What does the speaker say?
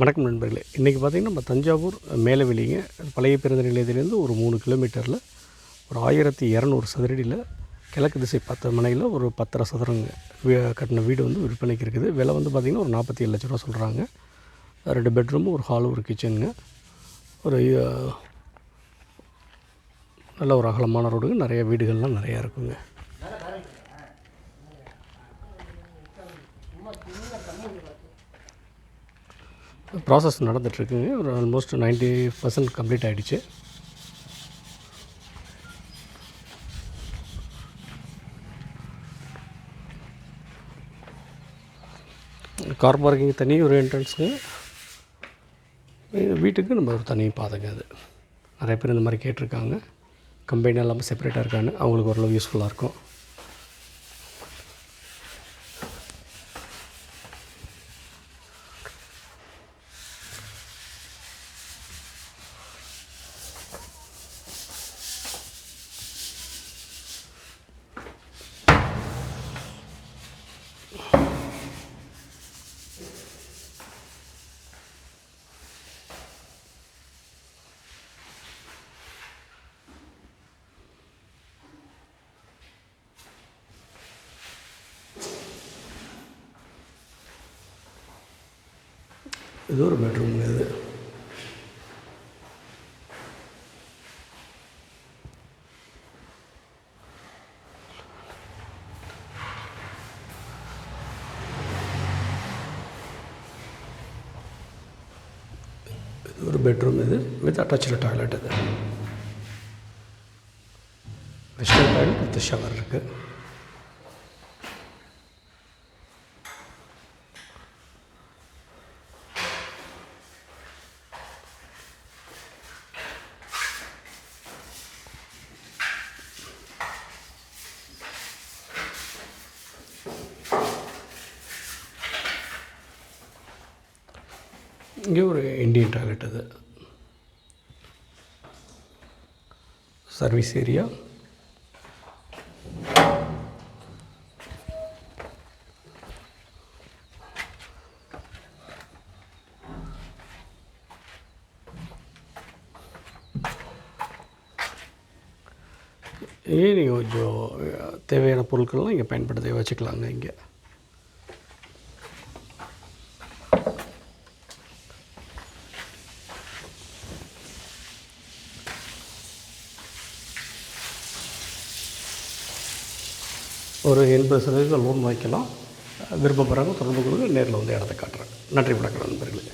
வணக்கம் நண்பர்களே. இன்றைக்கி பார்த்திங்கன்னா நம்ம தஞ்சாவூர் மேலவெளிங்க பழைய பேருந்து நிலையத்திலேருந்து ஒரு மூணு கிலோமீட்டரில் ஒரு ஆயிரத்தி இரநூறு சதுரடியில் கிழக்கு திசை பத்து மனையில் ஒரு பத்தரை சதுரங்க கட்டின வீடு வந்து விற்பனைக்கு இருக்குது. விலை வந்து பார்த்திங்கன்னா ஒரு நாற்பத்தி ஏழு லட்ச ரூபா சொல்கிறாங்க ரெண்டு பெட்ரூமு ஒரு ஹாலு ஒரு கிச்சனுங்க. ஒரு நல்ல ஒரு அகலமான ரோடுங்க. நிறைய வீடுகள்லாம் நிறையா இருக்குங்க. ப்ராசஸ் நடந்துகிட்ருக்குங்க ஒரு ஆல்மோஸ்ட் 90% பர்சன்ட் கம்ப்ளீட் ஆகிடுச்சு கார் பார்க்கிங் தனி ஒரு என்ட்ரன்ஸுங்க வீட்டுக்கு நம்ம ஒரு தனி பாதைங்க அது. நிறைய பேர் இந்த மாதிரி கேட்டிருக்காங்க. கம்பெனி இல்லாமல் செப்பரேட்டாக இருக்கான்னு அவங்களுக்கு ஓரளவு யூஸ்ஃபுல்லாக இருக்கும். இது ஒரு பெட்ரூம் இது. இது ஒரு பெட்ரூம் இது வித் அட்டாச்சில் டாய்லெட் இது. வெஸ்டர்ன் டாய்லெட் வித் ஷவர் இருக்குது இங்கே ஒரு இண்டியன் டாய்லெட் அது. Service area. ஏன் நீங்கள் கொஞ்சம் தேவையான பொருட்கள்லாம் இங்கே பயன்படுத்தி வச்சுக்கலாங்க இங்கே. ஒரு எண்பது சதவீதம் லோன் வாங்கிக்கலாம். விருப்பப்படுறவங்க தொடர்பு கொள்ளுங்க. நேரில் வந்து இடத்த காட்டுறேன். நன்றி வணக்கம் நண்பர்களுக்கு